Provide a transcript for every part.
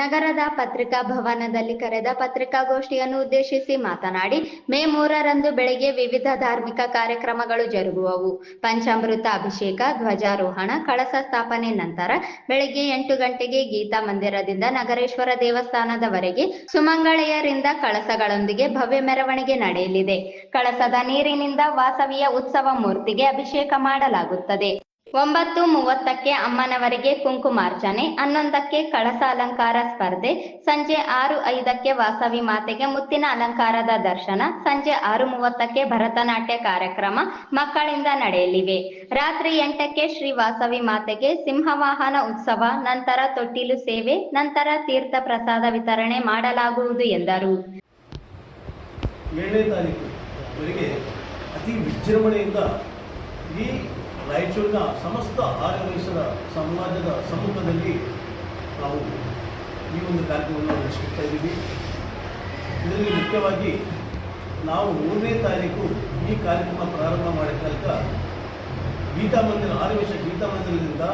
ನಗರದ ಪತ್ರಿಕಾ ಭವನದಲ್ಲಿ ಕರೆದ ಪತ್ರಿಕಾಗೋಷ್ಠಿಯನ್ನು ಉದ್ದೇಶಿಸಿ ಮಾತನಾಡಿ, ಮೇ ಮೂರರಂದು ಬೆಳಗ್ಗೆ ವಿವಿಧ ಧಾರ್ಮಿಕ ಕಾರ್ಯಕ್ರಮಗಳು ಜರುಗುವವು. ಪಂಚಾಮೃತ ಅಭಿಷೇಕ, ಧ್ವಜಾರೋಹಣ, ಕಳಸ ಸ್ಥಾಪನೆ ನಂತರ ಬೆಳಗ್ಗೆ ಎಂಟು ಗಂಟೆಗೆ ಗೀತಾ ಮಂದಿರದಿಂದ ನಗರೇಶ್ವರ ದೇವಸ್ಥಾನದವರೆಗೆ ಸುಮಂಗಳೆಯರಿಂದ ಕಳಸಗಳೊಂದಿಗೆ ಭವ್ಯ ಮೆರವಣಿಗೆ ನಡೆಯಲಿದೆ. ಕಳಸದ ನೀರಿನಿಂದ ವಾಸವಿಯ ಉತ್ಸವ ಮೂರ್ತಿಗೆ ಅಭಿಷೇಕ ಮಾಡಲಾಗುತ್ತದೆ. ಒಂಬತ್ತು ಮೂವತ್ತಕ್ಕೆ ಅಮ್ಮನವರಿಗೆ ಕುಂಕುಮಾರ್ಚನೆ, ಹನ್ನೊಂದಕ್ಕೆ ಕಳಸ ಅಲಂಕಾರ ಸ್ಪರ್ಧೆ, ಸಂಜೆ ಆರು ಐದಕ್ಕೆ ವಾಸವಿ ಮಾತೆಗೆ ಮುತ್ತಿನ ಅಲಂಕಾರದ ದರ್ಶನ, ಸಂಜೆ ಆರು ಮೂವತ್ತಕ್ಕೆ ಭರತನಾಟ್ಯ ಕಾರ್ಯಕ್ರಮ ಮಕ್ಕಳಿಂದ ನಡೆಯಲಿವೆ. ರಾತ್ರಿ ಎಂಟಕ್ಕೆ ಶ್ರೀ ವಾಸವಿ ಮಾತೆಗೆ ಸಿಂಹವಾಹನ ಉತ್ಸವ, ನಂತರ ತೊಟ್ಟಿಲು ಸೇವೆ, ನಂತರ ತೀರ್ಥ ಪ್ರಸಾದ ವಿತರಣೆ ಮಾಡಲಾಗುವುದು ಎಂದರು. ಏಳನೇ ತಾರೀಕು ಅತಿ ವಿಜೃಂಭಣೆಯಿಂದ ಈ ರಾಯಚೂರಿನ ಸಮಸ್ತ ಆರ್ಯ ವಯಸ್ಸರ ಸಮಾಜದ ಸಮ್ಮುಖದಲ್ಲಿ ನಾವು ಈ ಒಂದು ಕಾರ್ಯಕ್ರಮವನ್ನು ನಡೆಸುತ್ತಾ ಇದ್ದೀವಿ. ಇದರಲ್ಲಿ ಮುಖ್ಯವಾಗಿ ನಾವು ಮೂರನೇ ತಾರೀಕು ಈ ಕಾರ್ಯಕ್ರಮ ಪ್ರಾರಂಭ ಮಾಡಿದ ತನಕ ಗೀತಾ ಮಂದಿರ ಆರು ವಯಸ್ಸ ಗೀತಾ ಮಂದಿರದಿಂದ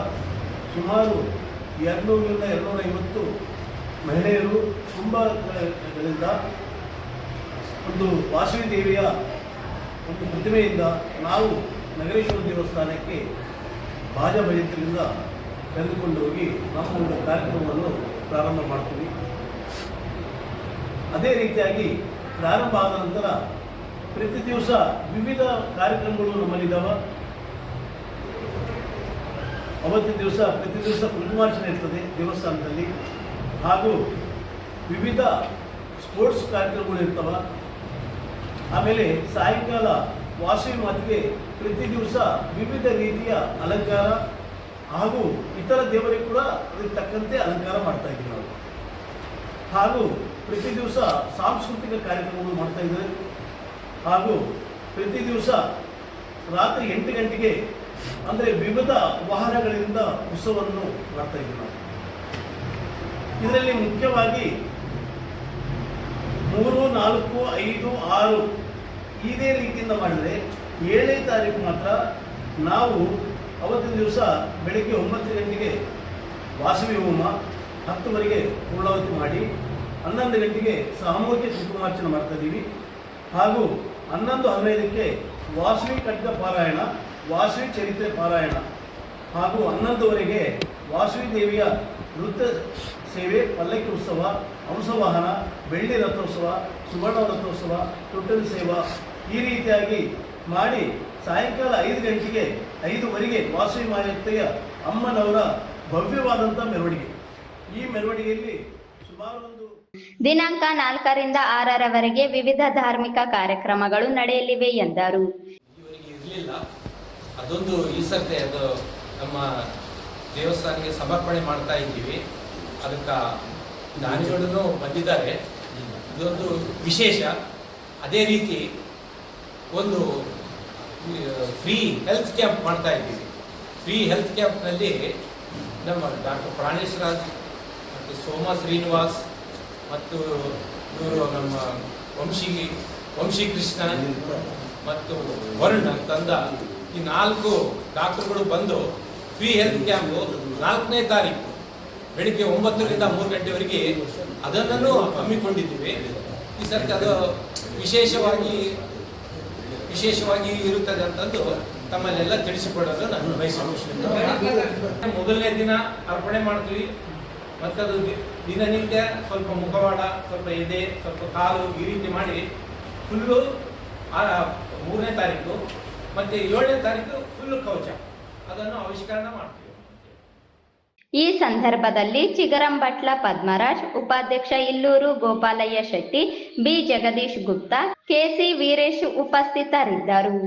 ಸುಮಾರು ಎರಡುನೂರರಿಂದ ಎರಡುನೂರ ಐವತ್ತು ಮಹಿಳೆಯರು ಕುಟುಂಬಗಳಿಂದ ಒಂದು ವಾಸವಿ ದೇವಿಯ ಒಂದು ಪ್ರತಿಮೆಯಿಂದ ನಾವು ನಗರೇಶ್ವರ ದೇವಸ್ಥಾನಕ್ಕೆ ಬಾಜಾ ಕರೆದುಕೊಂಡು ಹೋಗಿ ನಮ್ಮ ಒಂದು ಕಾರ್ಯಕ್ರಮವನ್ನು ಪ್ರಾರಂಭ ಮಾಡ್ತೀವಿ. ಅದೇ ರೀತಿಯಾಗಿ ಪ್ರಾರಂಭ ಆದ ನಂತರ ಪ್ರತಿ ದಿವಸ ವಿವಿಧ ಕಾರ್ಯಕ್ರಮಗಳು ನಮ್ಮಲ್ಲಿದ್ದಾವೆ. ಅವತ್ತಿನ ದಿವಸ ಪ್ರತಿ ದಿವಸ ಕುಂಕುಮಾರ್ಚನೆ ಇರ್ತದೆ ದೇವಸ್ಥಾನದಲ್ಲಿ. ಹಾಗೂ ವಿವಿಧ ಸ್ಪೋರ್ಟ್ಸ್ ಕಾರ್ಯಕ್ರಮಗಳು ಇರ್ತವ. ಆಮೇಲೆ ಸಾಯಂಕಾಲ ವಾಸವಿ ಮಾತಿಗೆ ಪ್ರತಿ ದಿವಸ ವಿವಿಧ ರೀತಿಯ ಅಲಂಕಾರ ಹಾಗೂ ಇತರ ದೇವರಿಗೆ ಕೂಡ ಅದಕ್ಕೆ ತಕ್ಕಂತೆ ಅಲಂಕಾರ ಮಾಡ್ತಾ ಇದ್ದೀವಿ ನಾವು. ಹಾಗೂ ಪ್ರತಿ ದಿವಸ ಸಾಂಸ್ಕೃತಿಕ ಕಾರ್ಯಕ್ರಮಗಳು ಮಾಡ್ತಾ ಇದ್ದಾರೆ. ಹಾಗೂ ಪ್ರತಿ ದಿವಸ ರಾತ್ರಿ ಎಂಟು ಗಂಟೆಗೆ ಅಂದರೆ ವಿವಿಧ ವಾಹನಗಳಿಂದ ಉತ್ಸವವನ್ನು ಮಾಡ್ತಾ ಇದ್ದೀವಿ ನಾವು. ಇದರಲ್ಲಿ ಮುಖ್ಯವಾಗಿ ಮೂರು, ನಾಲ್ಕು, ಐದು, ಆರು ಇದೇ ರೀತಿಯಿಂದ ಮಾಡಿದರೆ ಏಳನೇ ತಾರೀಕು ಮಾತ್ರ ನಾವು ಅವತ್ತಿನ ದಿವಸ ಬೆಳಗ್ಗೆ ಒಂಬತ್ತು ಗಂಟೆಗೆ ವಾಸವಿ ಹೋಮ, ಹತ್ತುವರೆಗೆ ಪೂರ್ಣಾವತಿ ಮಾಡಿ, ಹನ್ನೊಂದು ಗಂಟೆಗೆ ಸಾಮೂಹಿಕ ಕುಂಕುಮಾರ್ಚನೆ ಮಾಡ್ತಾ ಇದ್ದೀವಿ. ಹಾಗೂ ಹನ್ನೊಂದು ಹದಿನೈದಕ್ಕೆ ವಾಸವಿ ಕಟ್ಟಿದ ಪಾರಾಯಣ, ವಾಸವಿ ಚರಿತ್ರೆ ಪಾರಾಯಣ ಹಾಗೂ ಹನ್ನೊಂದುವರೆಗೆ ವಾಸವಿ ದೇವಿಯ ನೃತ್ಯ ಸೇವೆ ಪಲ್ಲಕ್ಕಿ ಉತ್ಸವ ಹಂಸವಾಹನ ಬೆಳ್ಳಿ ರಥೋತ್ಸವ ಸುವರ್ಣ ರಥೋತ್ಸವ ತೊಟ್ಟಲು ಸೇವಾ ಈ ರೀತಿಯಾಗಿ ಮಾಡಿ ಸಾಯಂಕಾಲ ಐದು ಗಂಟೆಗೆ ಐದುವರೆಗೆ ವಾಸವಿ ಮಾಯತ್ತೆಯ ಅಮ್ಮನವರ ಭವ್ಯವಾದಂಥ ಮೆರವಣಿಗೆ. ಈ ಮೆರವಣಿಗೆಯಲ್ಲಿ ಸುಮಾರು ಒಂದು ದಿನಾಂಕ ನಾಲ್ಕರಿಂದ ಆರರವರೆಗೆ ವಿವಿಧ ಧಾರ್ಮಿಕ ಕಾರ್ಯಕ್ರಮಗಳು ನಡೆಯಲಿವೆ ಎಂದರು. ಇರಲಿಲ್ಲ. ಅದೊಂದು ಈ ಸರ್ತಿ ಅದು ನಮ್ಮ ದೇವಸ್ಥಾನಕ್ಕೆ ಸಮರ್ಪಣೆ ಮಾಡ್ತಾ ಇದ್ದೀವಿ. ಅದಕ್ಕೆ ದಾನಿಗಳನ್ನು ಬಂದಿದ್ದಾರೆ. ಇದೊಂದು ವಿಶೇಷ. ಅದೇ ರೀತಿ ಒಂದು ಫ್ರೀ ಹೆಲ್ತ್ ಕ್ಯಾಂಪ್ ಮಾಡ್ತಾ ಇದ್ದೀವಿ. ಫ್ರೀ ಹೆಲ್ತ್ ಕ್ಯಾಂಪ್ನಲ್ಲಿ ನಮ್ಮ ಡಾಕ್ಟರ್ ಪ್ರಾಣೇಶ್ ರಾಜ್ ಮತ್ತು ಸೋಮ ಶ್ರೀನಿವಾಸ್ ಮತ್ತು ಇವರು ನಮ್ಮ ವಂಶಿ ವಂಶಿ ಕೃಷ್ಣ ಮತ್ತು ವರುಣ್ ತಂದ ಈ ನಾಲ್ಕು ಡಾಕ್ಟರ್ಗಳು ಬಂದು ಫ್ರೀ ಹೆಲ್ತ್ ಕ್ಯಾಂಪು ನಾಲ್ಕನೇ ತಾರೀಕು. ಬೆಳಿಗ್ಗೆ ಒಂಬತ್ತರಿಂದ ಮೂರು ಗಂಟೆವರೆಗೆ ಅದನ್ನು ಹಮ್ಮಿಕೊಂಡಿದ್ದೀವಿ. ಈ ಸರ್ತಿ ಅದು ವಿಶೇಷವಾಗಿ ವಿಶೇಷವಾಗಿ ಇರುತ್ತದೆ ಅಂತಂದು ತಮ್ಮಲ್ಲೆಲ್ಲ ತಿಳಿಸಿಕೊಡೋದು ನಾನು ಬಯಸುತ್ತೇನೆ ಮೊದಲನೇ ದಿನ ಅರ್ಪಣೆ ಮಾಡ್ತೀವಿ. ಮತ್ತದು ದಿನನಿತ್ಯ ಸ್ವಲ್ಪ ಮುಖವಾಡ, ಸ್ವಲ್ಪ ಎದೆ, ಸ್ವಲ್ಪ ಕಾಲು ಈ ರೀತಿ ಮಾಡಿ ಫುಲ್ಲು ಮೂರನೇ ತಾರೀಕು, ಮತ್ತೆ ಏಳನೇ ತಾರೀಕು ಫುಲ್ಲು ಕವಚ. ಅದನ್ನು ಆವಿಷ್ಕರಣ ಮಾಡ್ತೀವಿ. ಈ ಸಂದರ್ಭದಲ್ಲಿ ಚಿಗರಂಬಟ್ಲ ಪದ್ಮರಾಜ್ ಉಪಾಧ್ಯಕ್ಷ ಇಲ್ಲೂರು ಗೋಪಾಲಯ್ಯ ಶೆಟ್ಟಿ ಬಿ. ಜಗದೀಶ್ ಗುಪ್ತಾ ಕೆಸಿ ವೀರೇಶ್ ಉಪಸ್ಥಿತರಿದ್ದರು.